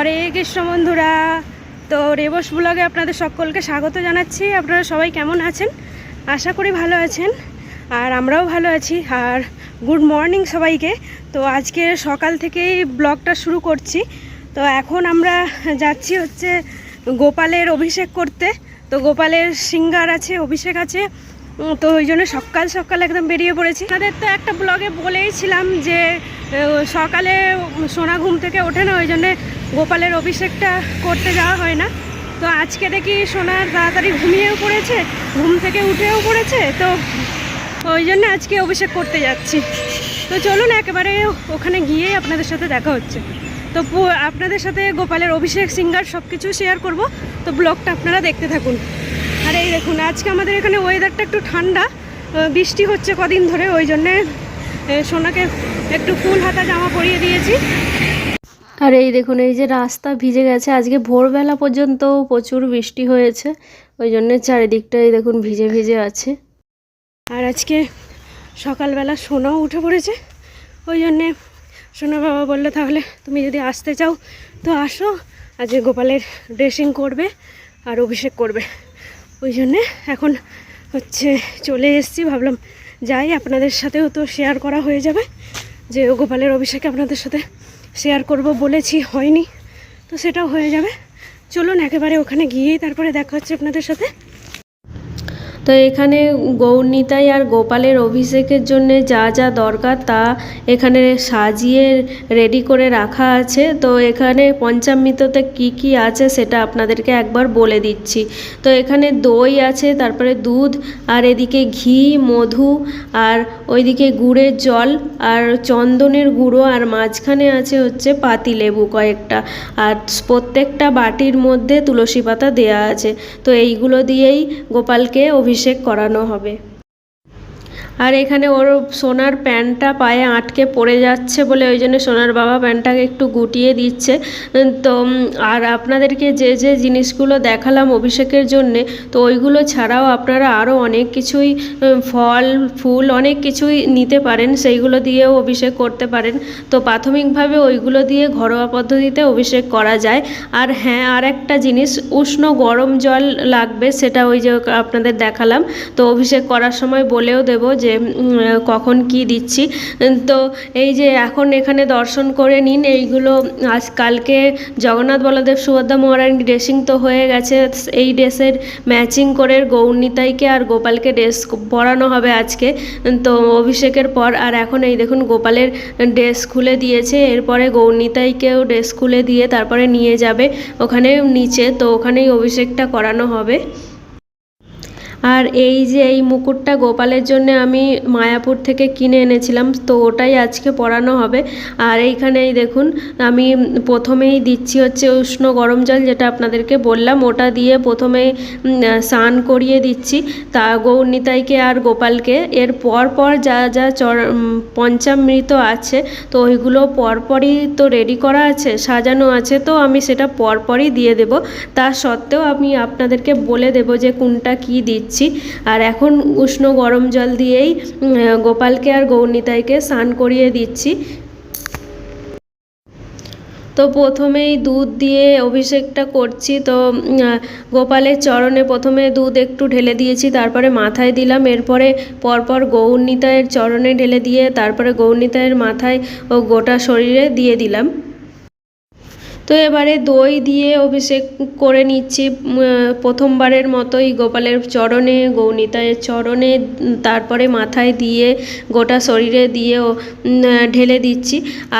হরে কৃষ্ণ বন্ধুরা। তো রেবস ব্লগে আপনাদের সকলকে স্বাগত জানাচ্ছি। আপনারা সবাই কেমন আছেন? আশা করি ভালো আছেন। আর আমরাও ভালো আছি। আর গুড মর্নিং সবাইকে। তো আজকে সকাল থেকেই ব্লগটা শুরু করছি। তো এখন আমরা যাচ্ছি হচ্ছে গোপালের অভিষেক করতে। তো গোপালের সিঙ্গার আছে, অভিষেক আছে। তো ওই জন্য সকাল সকাল একদম বেরিয়ে পড়েছি। তাদের তো একটা ব্লগে বলেইছিলাম যে সকালে সোনা ঘুম থেকে ওঠে না, ওই জন্যে গোপালের অভিষেকটা করতে যাওয়া হয় না। তো আজকে দেখি সোনার তাড়াতাড়ি ঘুমিয়েও পড়েছে, ঘুম থেকে উঠেও পড়েছে, তো ওই জন্য আজকে অভিষেক করতে যাচ্ছি। তো চলুন একেবারে ওখানে গিয়ে আপনাদের সাথে দেখা হচ্ছে। তো আপনাদের সাথে গোপালের অভিষেক, সিঙ্গার সব কিছু শেয়ার করব। তো ব্লগটা আপনারা দেখতে থাকুন। আর এই দেখুন, আজকে আমাদের এখানে ওয়েদারটা একটু ঠান্ডা। বৃষ্টি হচ্ছে কদিন ধরে, ওই জন্যে সোনাকে একটু ফুল হাতা জামা পরিয়ে দিয়েছি। আর এই দেখুন, এই যে রাস্তা ভিজে গেছে, আজকে ভোরবেলা পর্যন্ত প্রচুর বৃষ্টি হয়েছে, ওই জন্য চারিদিকটাই দেখুন ভিজে ভিজে আছে। আর আজকে সকালবেলা সোনাও উঠে পড়েছে, ওই জন্যে সোনা বাবা বলল, তাহলে তুমি যদি আসতে চাও, তো আসো। আজকে গোপালের ড্রেসিং করবে আর অভিষেক করবে। ওই জন্যে এখন হচ্ছে চলে এসেছি, ভাবলাম যাই, আপনাদের সাথেও তো শেয়ার করা হয়ে যাবে। যে গোপালের অভিষেকে আপনাদের সাথে শেয়ার করব বলেছি, হয়নি, তো সেটাও হয়ে যাবে। চলুন, একেবারে ওখানে গিয়েই তারপরে দেখা হচ্ছে আপনাদের সাথে। তো এখানে গৌরনীতাই আর গোপালের অভিষেকের জন্য যা যা দরকার তা এখানে সাজিয়ে রেডি করে রাখা আছে। তো এখানে পঞ্চামৃততে কি কি আছে সেটা আপনাদেরকে একবার বলে দিচ্ছি। তো এখানে দই আছে, তারপরে দুধ, আর এদিকে ঘি, মধু, আর ওইদিকে গুড়ের জল, আর চন্দনের গুঁড়ো, আর মাঝখানে আছে হচ্ছে পাতি লেবু কয়েকটা। আর প্রত্যেকটা বাটির মধ্যে তুলসী পাতা দেয়া আছে। তো এইগুলো দিয়েই গোপালকে অভিষেক করানো হবে। আর এখানে ওর সোনার প্যান্টটা পায়ে আটকে পড়ে যাচ্ছে বলে ওই জন্য সোনার বাবা প্যান্টটাকে একটু গুটিয়ে দিচ্ছে। তো আর আপনাদেরকে যে যে জিনিসগুলো দেখালাম অভিষেকের জন্যে, তো ওইগুলো ছাড়াও আপনারা আরও অনেক কিছুই ফল, ফুল অনেক কিছুই নিতে পারেন। সেইগুলো দিয়েও অভিষেক করতে পারেন। তো প্রাথমিকভাবে ওইগুলো দিয়ে ঘরোয়া পদ্ধতিতে অভিষেক করা যায়। আর হ্যাঁ আর একটা জিনিস, উষ্ণ গরম জল লাগবে, সেটা ওই যে আপনাদের দেখালাম। তো অভিষেক করার সময় বলেও দেবো যে উম, কখন কি দিচ্ছি। তো এই যে এখন এখানে দর্শন করে নিন এইগুলো আজ কালকে জগন্নাথ বলদেব সুভদ্রা মহারানী ড্রেসিং তো হয়ে গেছে। এই ড্রেসের ম্যাচিং করে গৌরনীতাইকে আর গোপালকে ড্রেস পরানো হবে আজকে। তো অভিষেকের পর আর এখন এই দেখুন গোপালের ড্রেস খুলে দিয়েছে। এরপরে গৌরনীতাইকেও ড্রেস খুলে দিয়ে তারপরে নিয়ে যাবে ওখানে নিচে। তো ওখানেই অভিষেকটা করানো হবে। আর এই যে এই মুকুটটা গোপালের জন্য আমি মায়াপুর থেকে কিনে এনেছিলাম, তো ওটাই আজকে পরানো হবে। আর এইখানেই দেখুন, আমি প্রথমেই দিচ্ছি হচ্ছে উষ্ণ গরম জল যেটা আপনাদেরকে বললাম, ওটা দিয়ে প্রথমে স্নান করিয়ে দিচ্ছি। তা গৌরনীতাইকে আর গোপালকে, এর পর পর যা যা চর পঞ্চামৃত আছে, তো ওইগুলো পরপরই তো রেডি করা আছে, সাজানো আছে, তো আমি সেটা পরপরই দিয়ে দেব। তা সত্ত্বেও আমি আপনাদেরকে বলে দেব যে কোনটা কি দিচ্ছি আর এখন উষ্ণ গরম জল দিয়েই গোপালকে আর গৌরনীতাইকে স্নান করিয়ে দিচ্ছি। তো প্রথমেই দুধ দিয়ে অভিষেকটা করছি। তো গোপালের চরণে প্রথমে দুধ একটু ঢেলে দিয়েছি, তারপরে মাথায় দিলাম। এরপরে পরপর গৌরনীতায়ের চরণে ঢেলে দিয়ে, তারপরে গৌরনীতায়ের মাথায় ও গোটা শরীরে দিয়ে দিলাম। তো এবারে দই দিয়ে অভিষেক করে নিচ্ছি প্রথমবারের মতোই গোপালের চরণে, গৌনিতায়ের চরণে, তারপরে মাথায় দিয়ে, গোটা শরীরে দিয়েও ঢেলে দিচ্ছি।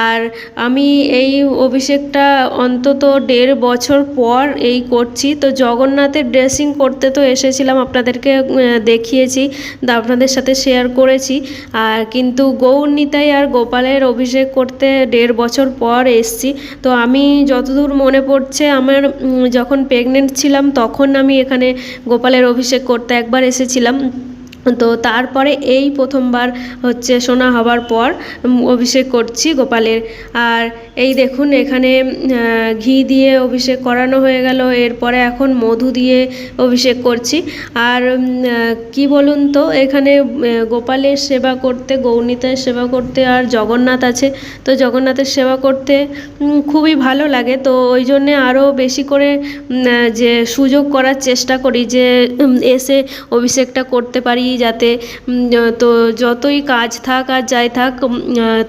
আর আমি এই অভিষেকটা অন্তত দেড় বছর পর এই করছি। তো জগন্নাথের ড্রেসিং করতে তো এসেছিলাম, আপনাদেরকে দেখিয়েছি আপনাদের সাথে শেয়ার করেছি। আর কিন্তু গৌরনীতাই আর গোপালের অভিষেক করতে দেড় বছর পর এসছি। তো আমি যতদূর মনে পড়ছে, আমার যখন প্রেগনেন্ট ছিলাম, তখন আমি এখানে গোপালের অভিষেক করতে একবার এসেছিলাম। তো তারপরে এই প্রথমবার হচ্ছে সোনা হবার পর অভিষেক করছি গোপালের। আর এই দেখুন এখানে ঘি দিয়ে অভিষেক করানো হয়ে গেল। এরপরে এখন মধু দিয়ে অভিষেক করছি। আর কি বলুন তো, এখানে গোপালের সেবা করতে গৌরনীতার সেবা করতে আর জগন্নাথ আছে। তো জগন্নাথের সেবা করতে খুবই ভালো লাগে। তো ওই জন্যে আরও বেশি করে যে সুযোগ করার চেষ্টা করি যে এসে অভিষেকটা করতে পারি। যাতে তো যতই কাজ থাক আর যাই থাক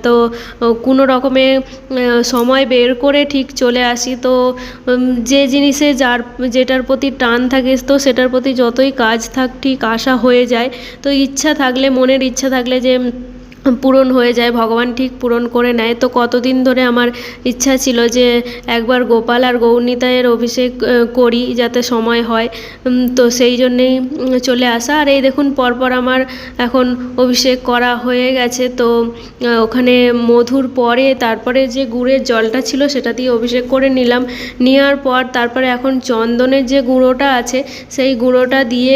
তো কোনো রকমে সময় বের করে ঠিক চলে আসি। তো যে জিনিসে যার, যেটার প্রতি টান থাকে, তো সেটার প্রতি যতই কাজ থাক, ঠিক আসা হয়ে যায়। তো ইচ্ছা থাকলে, মনের ইচ্ছা থাকলে যে পূরণ হয়ে যায় ভগবান ঠিক পূরণ করে নেয়। তো কতদিন ধরে আমার ইচ্ছা ছিল যে একবার গোপাল আর গৌরনীতায়ের অভিষেক করি যাতে সময় হয়। তো সেই জন্যেই চলে আসা। আর এই দেখুন পরপর আমার এখন অভিষেক করা হয়ে গেছে। তো ওখানে মধুর পরে তারপরে যে গুড়ের জলটা ছিল সেটা দিয়ে অভিষেক করে নিলাম। নেওয়ার পর তারপরে এখন চন্দনের যে গুঁড়োটা আছে সেই গুঁড়োটা দিয়ে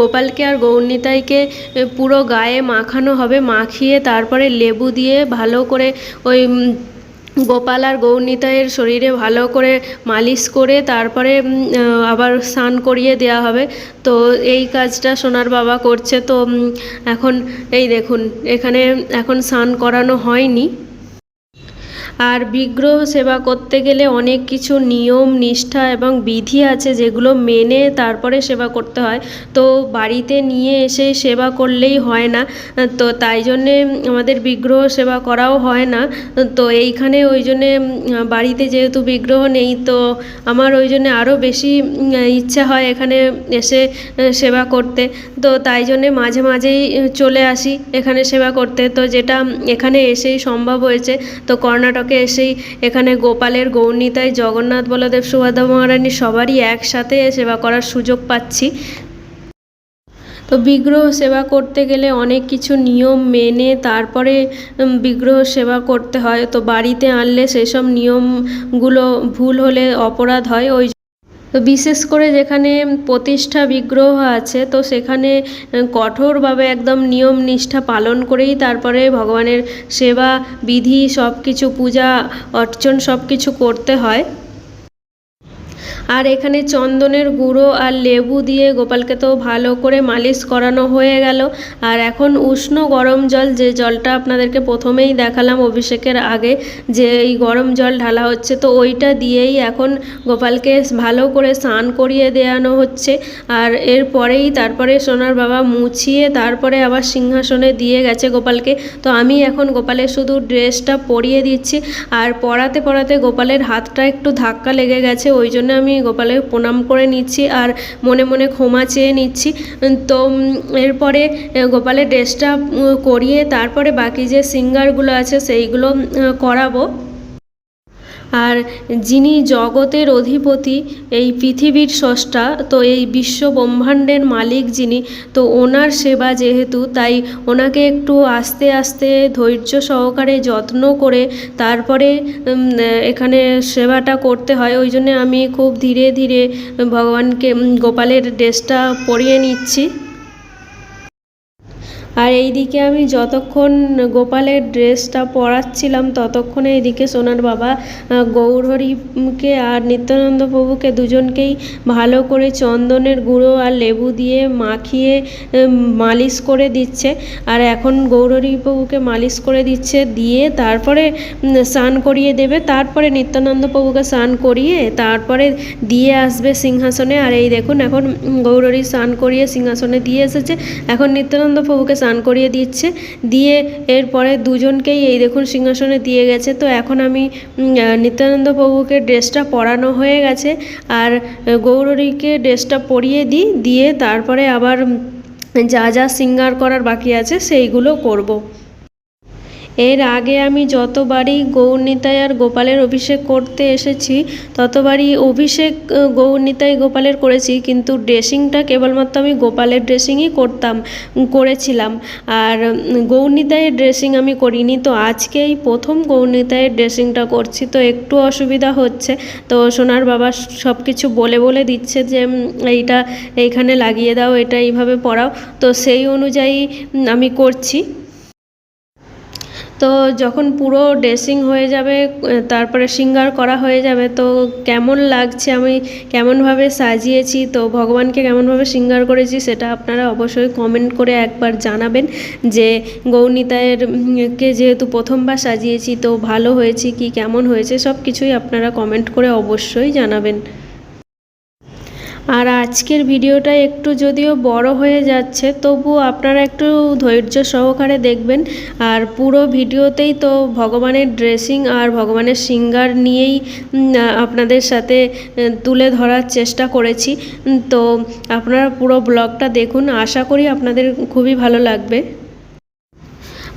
গোপালকে আর গৌরনীতাইকে আহ, পুরো গায়ে মাখানো হবে মাখিয়ে তারপরে লেবু দিয়ে ভালো করে ওই গোপাল আর গৌনিতায়ের শরীরে ভালো করে মালিশ করে, তারপরে আবার স্নান করিয়ে দেওয়া হবে। তো এই কাজটা সোনার বাবা করছে। তো এখন, এই দেখুন, এখানে, এখন স্নান করানো হয়নি। আর বিগ্রহ সেবা করতে গেলে অনেক কিছু নিয়ম, নিষ্ঠা এবং বিধি আছে যেগুলো মেনে তারপরে সেবা করতে হয়। তো বাড়িতে নিয়ে এসে সেবা করলেই হয় না। তো তাই জন্যে আমাদের বিগ্রহ সেবা করাও হয় না। তো এইখানে ওই জন্যে বাড়িতে যেহেতু বিগ্রহ নেই, তো আমার ওই জন্যে আরও বেশি ইচ্ছা হয় এখানে এসে সেবা করতে। তো তাই জন্যে মাঝে মাঝেই চলে আসি এখানে সেবা করতে। তো যেটা এখানে এসেই সম্ভব হয়েছে। তো কর্ণাটকে এসেই এখানে গোপালের গৌরনীতায় জগন্নাথ বলদেব সুভাদা মহারানী সবারই একসাথে সেবা করার সুযোগ পাচ্ছি। তো বিগ্রহ সেবা করতে গেলে অনেক কিছু নিয়ম মেনে তারপরে বিগ্রহ সেবা করতে হয়। তো বাড়িতে আনলে সেসব নিয়মগুলো ভুল হলে অপরাধ হয়। ওই তো বিশেষ করে যেখানে প্রতিষ্ঠা বিগ্রহ আছে, তো সেখানে কঠোরভাবে একদম নিয়ম নিষ্ঠা পালন করেই তারপরে ভগবানের সেবা, বিধি সব কিছু পূজা, অর্চন সব কিছু করতে হয়। আর এখানে চন্দনের গুঁড়ো আর লেবু দিয়ে গোপালকে তো ভালো করে মালিশ করানো হয়ে গেল। আর এখন উষ্ণ গরম জল, যে জলটা আপনাদেরকে প্রথমেই দেখালাম অভিষেকের আগে, যে এই গরম জল ঢালা হচ্ছে, তো ওইটা দিয়েই এখন গোপালকে ভালো করে স্নান করিয়ে দেওয়ানো হচ্ছে। আর এরপরেই তারপরে সোনার বাবা মুছিয়ে তারপরে আবার সিংহাসনে দিয়ে গেছে গোপালকে। তো আমি এখন গোপালের শুধু ড্রেসটা পরিয়ে দিচ্ছি। আর পরাতে পরাতে গোপালের হাতটা একটু ধাক্কা লেগে গেছে, ওই জন্য আমি গোপালের প্রণাম করে নিচ্ছি আর মনে মনে ক্ষমা চেয়ে নিচ্ছি। তো এরপরে গোপালের ড্রেসটা করিয়ে তারপরে বাকি যে সিঙ্গারগুলো আছে সেইগুলো করাবো। আর যিনি জগতের অধিপতি, এই পৃথিবীর স্রষ্টা, তো এই বিশ্ব ব্রহ্মাণ্ডের মালিক যিনি, তো ওনার সেবা যেহেতু, তাই ওনাকে একটু আস্তে আস্তে ধৈর্য সহকারে যত্ন করে তারপরে এখানে সেবাটা করতে হয়। ওই জন্য আমি খুব ধীরে ধীরে ভগবানকে গোপালের ড্রেসটা পরিয়ে নিচ্ছি। আর এইদিকে আমি যতক্ষণ গোপালের ড্রেসটা পরাচ্ছিলাম, ততক্ষণে এইদিকে সোনার বাবা গৌরহরিকে আর নিত্যানন্দ প্রভুকে দুজনকেই ভালো করে চন্দনের গুঁড়ো আর লেবু দিয়ে মাখিয়ে মালিশ করে দিচ্ছে। আর এখন গৌরহরি প্রভুকে মালিশ করে দিচ্ছে, দিয়ে তারপরে স্নান করিয়ে দেবে। তারপরে নিত্যানন্দ প্রভুকে স্নান করিয়ে তারপরে দিয়ে আসবে সিংহাসনে। আর এই দেখুন, এখন গৌরহরি স্নান করিয়ে সিংহাসনে দিয়ে এসেছে। এখন নিত্যানন্দ প্রভুকে স্নান করিয়ে দিচ্ছে। দিয়ে এরপরে দুজনকেই এই দেখুন সিংহাসনে দিয়ে গেছে। তো এখন আমি নিত্যানন্দ প্রভুকে ড্রেসটা পরানো হয়ে গেছে। আর গৌরীকে ড্রেসটা পরিয়ে দিই। দিয়ে তারপরে আবার যা যা সিঙ্গার করার বাকি আছে সেইগুলো করব। এর আগে আমি যতবারই গৌরনিতাই আর গোপালের অভিষেক করতে এসেছি, ততবারই অভিষেক গৌরনিতাই গোপালের করেছি, কিন্তু ড্রেসিংটা কেবলমাত্র আমি গোপালের ড্রেসিংই করতাম করেছিলাম। আর গৌরনিতাইয়ের ড্রেসিং আমি করিনি। তো আজকে এই প্রথম গৌরনিতাইয়ের ড্রেসিংটা করছি। তো একটু অসুবিধা হচ্ছে। তো সোনার বাবা সব কিছু বলে বলে দিচ্ছে যে এইটা এইখানে লাগিয়ে দাও, এটা এইভাবে পরাও। তো সেই অনুযায়ী আমি করছি। তো যখন পুরো ড্রেসিং হয়ে যাবে, তারপরে সিঙ্গার করা হয়ে যাবে, তো কেমন লাগছে? আমি কেমনভাবে সাজিয়েছি? তো ভগবানকে কেমনভাবে সিঙ্গার করেছি সেটা আপনারা অবশ্যই কমেন্ট করে একবার জানাবেন যে গৌনিতায়ের, কে যেহেতু প্রথমবার সাজিয়েছি, তো ভালো হয়েছে কি, কেমন হয়েছে? সব কিছুই আপনারা কমেন্ট করে অবশ্যই জানাবেন। আর আজকের ভিডিওটা একটু যদিও বড় হয়ে যাচ্ছে, তবু আপনারা একটু ধৈর্য সহকারে দেখবেন। আর পুরো ভিডিওতেই তো ভগবানের ড্রেসিং আর ভগবানের সিঙ্গার নিয়েই আপনাদের সাথে তুলে ধরার চেষ্টা করেছি। তো আপনারা পুরো ব্লগটা দেখুন, আশা করি আপনাদের খুবই ভালো লাগবে।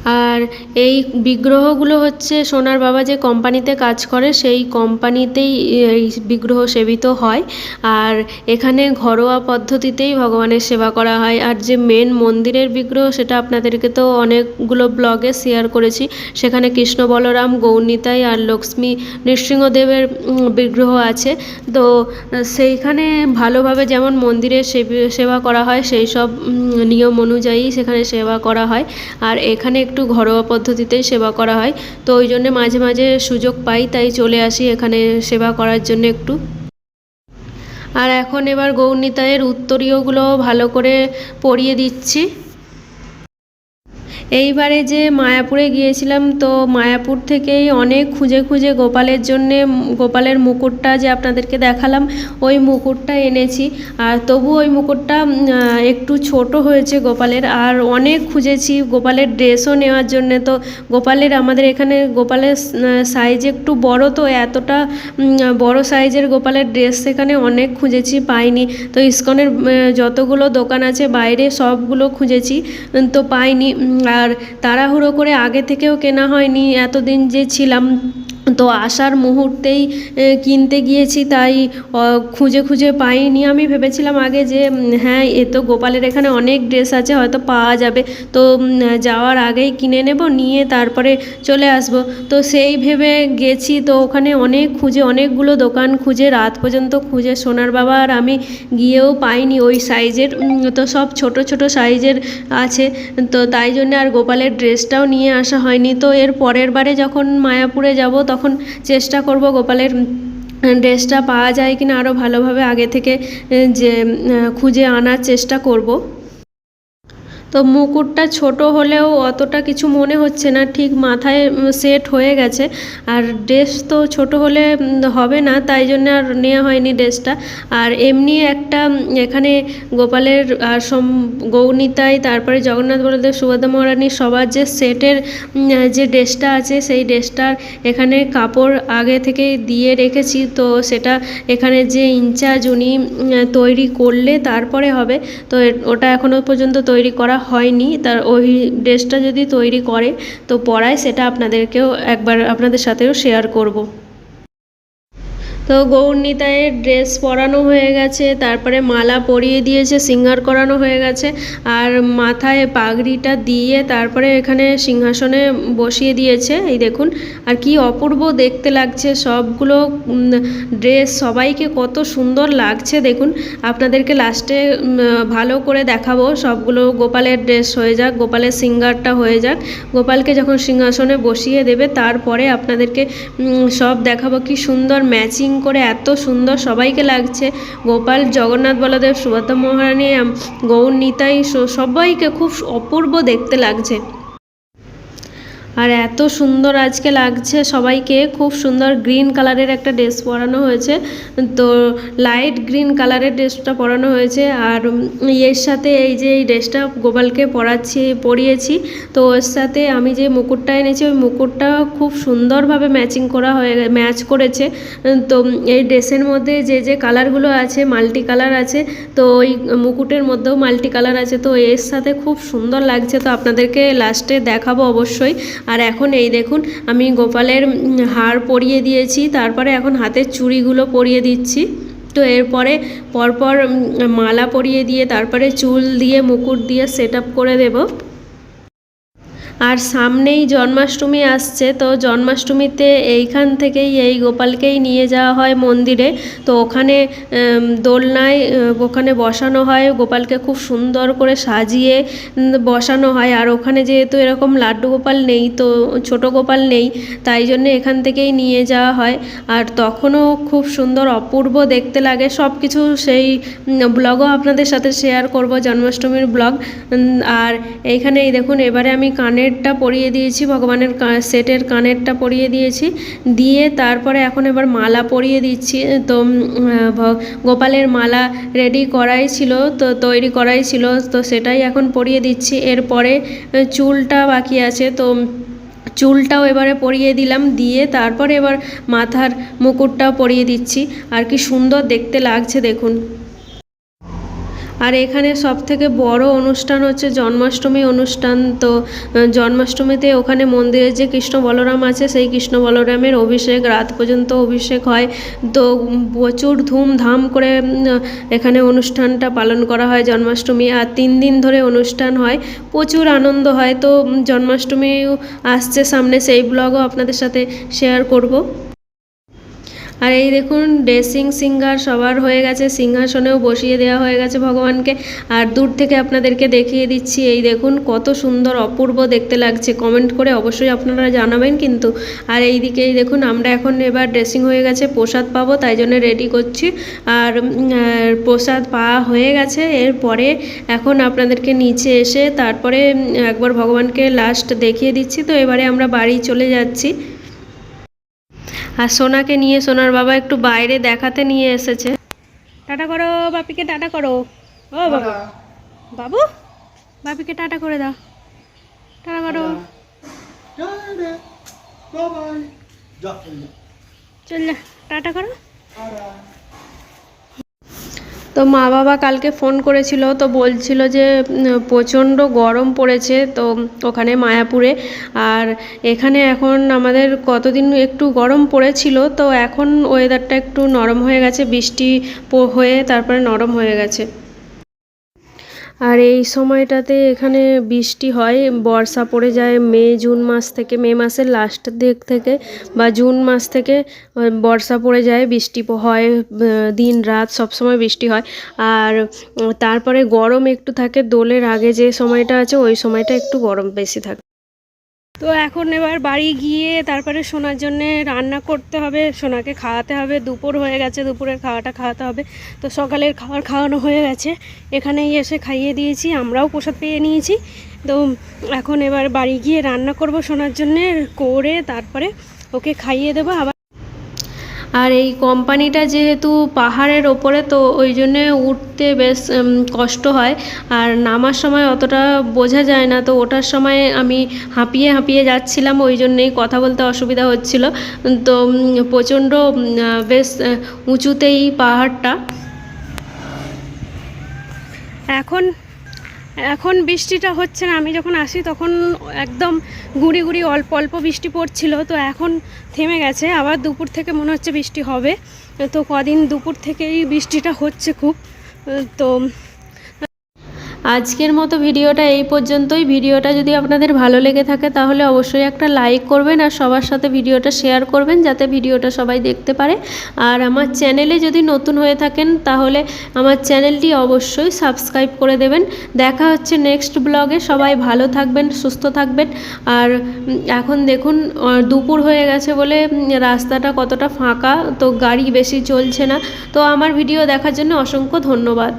আর এই বিগ্রহগুলো হচ্ছে সোনার বাবা যে কোম্পানিতে কাজ করে, সেই কোম্পানিতেই এই বিগ্রহ সেবিত হয়। আর এখানে ঘরোয়া পদ্ধতিতেই ভগবানের সেবা করা হয়। আর যে মেন মন্দিরের বিগ্রহ, সেটা আপনাদেরকে তো অনেকগুলো ব্লগে শেয়ার করেছি। সেখানে কৃষ্ণ বলরাম, গৌরনিতাই আর লক্ষ্মী নৃসিংহদেবের বিগ্রহ আছে। তো, সেইখানে ভালোভাবে যেমন মন্দিরে সেবা করা হয়, সেই সব নিয়ম অনুযায়ী সেখানে সেবা করা হয়। আর এখানে একটু ঘরোয়া পদ্ধতিতেই সেবা করা হয়। তো ওই জন্যে মাঝে মাঝে সুযোগ পাই, তাই চলে আসি এখানে সেবা করার জন্য একটু। আর এখন এবার গৌণিতায়ের উত্তরীয়গুলো ভালো করে পড়িয়ে দিচ্ছি। এইবারে যে মায়াপুরে গিয়েছিলাম তো মায়াপুর থেকেই অনেক খুঁজে খুঁজে গোপালের জন্যে গোপালের মুকুটটা যে আপনাদেরকে দেখালাম ওই মুকুটটা এনেছি। আর তবু ওই মুকুটটা একটু ছোট হয়েছে গোপালের আর অনেক খুঁজেছি গোপালের ড্রেসও নেওয়ার জন্যে। তো গোপালের আমাদের এখানে গোপালের সাইজ একটু বড় তো এতটা বড় সাইজের গোপালের ড্রেস সেখানে অনেক খুঁজেছি পাইনি। তো ইস্কনের যতগুলো দোকান আছে বাইরে সবগুলো খুঁজেছি তো পাইনি। উম, আর তাড়াহুড়ো করে আগে থেকেও কেনা হয়নি। এতদিন যে ছিলাম তো আসার মুহূর্তেই কিনতে গিয়েছি, তাই খুঁজে খুঁজে পাইনি। আমি ভেবেছিলাম আগে যে হ্যাঁ এ তো গোপালের এখানে অনেক ড্রেস আছে, হয়তো পাওয়া যাবে। তো যাওয়ার আগেই কিনে নেব, নিয়ে তারপরে চলে আসব। তো সেই ভেবে গেছি, তো ওখানে অনেক খুঁজে, অনেকগুলো দোকান খুঁজে, রাত পর্যন্ত খুঁজে। সোনার বাবা আর আমি গিয়েও পাইনি ওই সাইজের তো সব ছোট ছোট সাইজের আছে। তো তাই জন্য আর গোপালের ড্রেসটাও নিয়ে আসা হয়নি। তো এর পরের বারে যখন মায়াপুরে যাব, তখন চেষ্টা করব গোপালের ড্রেসটা পাওয়া যায় কি না আরও ভালোভাবে আগে থেকে যে খুঁজে আনার চেষ্টা করব। তো মুকুটটা ছোট হলেও অতটা কিছু মনে হচ্ছে না। ঠিক মাথায় সেট হয়ে গেছে। আর ড্রেস তো ছোট হলে হবে না, তাই জন্য আর নেওয়া হয়নি ড্রেসটা আর এমনি একটা এখানে গোপালের আর সম, গৌনিতাই, তারপরে জগন্নাথ বলদেব, সুভদ্রা মহারানী সবার যে সেটের যে ড্রেসটা আছে, সেই ড্রেসটার এখানে কাপড় আগে থেকে দিয়ে রেখেছি। তো সেটা এখানে যে ইনচার্জ উনি তৈরি করলে তারপরে হবে। তো ওটা এখনও পর্যন্ত তৈরি করা হয়নি, তার ওই ড্রেসটা যদি তৈরি করে, তো পরায় সেটা আপনাদেরকেও একবার আপনাদের সাথেও শেয়ার করব। তো গৌরনিতায়ের ড্রেস পরানো হয়ে গেছে, তারপরে মালা পরিয়ে দিয়েছে, সিঙ্গার করানো হয়ে গেছে, আর মাথায় পাগড়িটা দিয়ে তারপরে এখানে সিংহাসনে বসিয়ে দিয়েছে। এই দেখুন, আর কি অপূর্ব দেখতে লাগছে সবগুলো ড্রেস সবাইকে কত সুন্দর লাগছে। দেখুন, আপনাদেরকে লাস্টে ভালো করে দেখাবো সবগুলো, গোপালের ড্রেস হয়ে যাক, গোপালের সিঙ্গারটা হয়ে যাক। গোপালকে যখন সিংহাসনে বসিয়ে দেবে, তারপরে আপনাদেরকে সব দেখাবো কি সুন্দর ম্যাচিং করে এত সুন্দর সবাইকে লাগছে। গোপাল, জগন্নাথ, বলদেব সুভদ্রা মহারানী গৌর, নিতাই সবাইকে খুব অপূর্ব দেখতে লাগছে। আর এত সুন্দর আজকে লাগছে সবাইকে। খুব সুন্দর গ্রিন কালারের একটা ড্রেস পরানো হয়েছে। তো লাইট গ্রিন কালারের ড্রেসটা পরানো হয়েছে। আর এর সাথে এই যে এই ড্রেসটা গোপালকে পরাচ্ছি, পরিয়েছি। তো ওর সাথে আমি যে মুকুটটা এনেছি, ওই মুকুটটা খুব সুন্দরভাবে ম্যাচিং করা হয়ে ম্যাচ করেছে। তো এই ড্রেসের মধ্যে যে যে কালারগুলো আছে, মাল্টি কালার আছে, তো ওই মুকুটের মধ্যেও মাল্টি কালার আছে। তো এর সাথে খুব সুন্দর লাগছে। তো আপনাদেরকে লাস্টে দেখাবো অবশ্যই। আর এখন এই দেখুন, আমি গোপালের হার পরিয়ে দিয়েছি, তারপরে এখন হাতের চুড়িগুলো পরিয়ে দিচ্ছি। তো এরপরে পরপর মালা পরিয়ে দিয়ে তারপরে চুল দিয়ে মুকুট দিয়ে সেট করে দেবো। আর সামনেই জন্মাষ্টমী আসছে, তো জন্মাষ্টমীতে এইখান থেকেই এই গোপালকেই নিয়ে যাওয়া হয় মন্দিরে। তো ওখানে দোলনায় ওখানে বসানো হয়, গোপালকে খুব সুন্দর করে সাজিয়ে বসানো হয়। আর ওখানে যেহেতু এরকম লাড্ডু গোপাল নেই, তো ছোট গোপাল নেই, তাই জন্য এখান থেকেই নিয়ে যাওয়া হয়। আর তখনও খুব সুন্দর অপূর্ব দেখতে লাগে। সব কিছু সেই ব্লগও আপনাদের সাথে শেয়ার করব জন্মাষ্টমীর ব্লগ আর এইখানে এই দেখুন, এবারে আমি কানেরটা পরিয়ে দিয়েছি, ভগবানের সেটের কানেরটা পরিয়ে দিয়েছি, দিয়ে তারপরে এখন এবার মালা পরিয়ে দিচ্ছি। তো গোপালের মালা রেডি করাই ছিল, তো তৈরি করাই ছিল, তো সেটাই এখন পরিয়ে দিচ্ছি। এরপরে চুলটা বাকি আছে, তো চুলটাও এবারে পরিয়ে দিলাম, দিয়ে তারপরে এবার মাথার মুকুটটাও পরিয়ে দিচ্ছি। আর কি সুন্দর দেখতে লাগছে, দেখুন। আর এখানে সব থেকে বড় অনুষ্ঠান হচ্ছে জন্মাষ্টমী অনুষ্ঠান। তো জন্মাষ্টমীতে ওখানে মন্দিরে যে কৃষ্ণ বলরাম আছে সেই কৃষ্ণ বলরামের অভিষেক রাত পর্যন্ত অভিষেক হয়। তো প্রচুর ধুমধাম করে এখানে অনুষ্ঠানটা পালন করা হয় জন্মাষ্টমী। আর তিন দিন ধরে অনুষ্ঠান হয় প্রচুর আনন্দ হয়। তো উম, জন্মাষ্টমীও আসছে সামনে সেই ব্লগও আপনাদের সাথে শেয়ার করব। আর এই দেখুন, ড্রেসিং সিঙ্গার সবার হয়ে গেছে, সিংহাসনেও বসিয়ে দেওয়া হয়ে গেছে ভগবানকে। আর দূর থেকে আপনাদেরকে দেখিয়ে দিচ্ছি, এই দেখুন, কত সুন্দর, অপূর্ব দেখতে লাগছে। কমেন্ট করে অবশ্যই আপনারা জানাবেন কিন্তু। আর এই দিকেই দেখুন, আমরা এখন এবার ড্রেসিং হয়ে গেছে, প্রসাদ পাবো, তাই জন্য রেডি করছি। আর প্রসাদ পাওয়া হয়ে গেছে, এরপরে এখন আপনাদেরকে নিচে এসে তারপরে একবার ভগবানকে লাস্ট দেখিয়ে দিচ্ছি। তো এবারে আমরা বাড়ি চলে যাচ্ছি। আর সোনাকে নিয়ে সোনার বাবা একটু বাইরে দেখাতে নিয়ে এসেছে। টাটা করো বাপিকে টাটা করো। ও বাবা। বাবু। বাপিকে টাটা করে দাও। টাটা করো। চল টাটা করো। তো মা বাবা কালকে ফোন করেছিল, তো বলছিল যে প্রচণ্ড গরম পড়েছে তো ওখানে মায়াপুরে। আর এখানে এখন আমাদের কতদিন একটু গরম পড়েছিল, তো এখন ওয়েদারটা একটু নরম হয়ে গেছে, বৃষ্টি হয়ে তারপরে নরম হয়ে গেছে। আর এই সময়টাতে এখানে বৃষ্টি হয়, বর্ষা পড়ে যায়, মে, জুন মাস থেকে, মে মাসের লাস্টের দিক থেকে বা জুন মাস থেকে বর্ষা পড়ে যায়, বৃষ্টি হয় দিন রাত সব সময় বৃষ্টি হয়। আর তারপরে গরম একটু থাকে, দোলের আগে যে সময়টা আছে, ওই সময়টা একটু গরম বেশি থাকে। তো এখন এবার বাড়ি গিয়ে তারপরে সোনার জন্য রান্না করতে হবে, সোনাকে খাওয়াতে হবে। দুপুর হয়ে গেছে, দুপুরের খাওয়াটা খাওয়াতে হবে। তো সকালের খাবার খাওয়ানো হয়ে গেছে। এখানেই এসে খাইয়ে দিয়েছি, আমরাও প্রসাদ পেয়ে নিয়েছি। তো এখন এবার বাড়ি গিয়ে রান্না করব সোনার জন্যে, করে তারপরে ওকে খাইয়ে দেবো। আবার আর এই কোম্পানিটা যেহেতু পাহাড়ের ওপরে, তো ওই জন্যে উঠতে বেশ কষ্ট হয়। আর নামার সময় অতটা বোঝা যায় না, তো ওঠার সময় আমি হাঁপিয়ে হাঁপিয়ে যাচ্ছিলাম, ওই জন্যেই কথা বলতে অসুবিধা হচ্ছিল। তো প্রচণ্ড বেশ, উঁচুতেই পাহাড়টা। এখন এখন বৃষ্টিটা হচ্ছে না। আমি যখন আসি তখন একদম গুঁড়ি গুঁড়ি অল্প অল্প বৃষ্টি পড়ছিল। তো এখন থেমে গেছে। আবার দুপুর থেকে মনে হচ্ছে বৃষ্টি হবে। তো কদিন দুপুর থেকেই বৃষ্টিটা হচ্ছে খুব। তো আজকের মতো ভিডিওটা এই পর্যন্তই। ভিডিওটা যদি আপনাদের ভালো লেগে থাকে তাহলে অবশ্যই একটা লাইক করবেন আর সবার সাথে ভিডিওটা শেয়ার করবেন যাতে ভিডিওটা সবাই দেখতে পারে। আর আমার চ্যানেলে যদি নতুন হয়ে থাকেন তাহলে আমার চ্যানেলটি অবশ্যই সাবস্ক্রাইব করে দেবেন। দেখা হচ্ছে নেক্সট ব্লগে সবাই ভালো থাকবেন, সুস্থ থাকবেন। আর এখন দেখুন দুপুর হয়ে গেছে বলে রাস্তাটা কতটা ফাঁকা, তো গাড়ি বেশি চলছে না। তো আমার ভিডিও দেখার জন্য অসংখ্য ধন্যবাদ।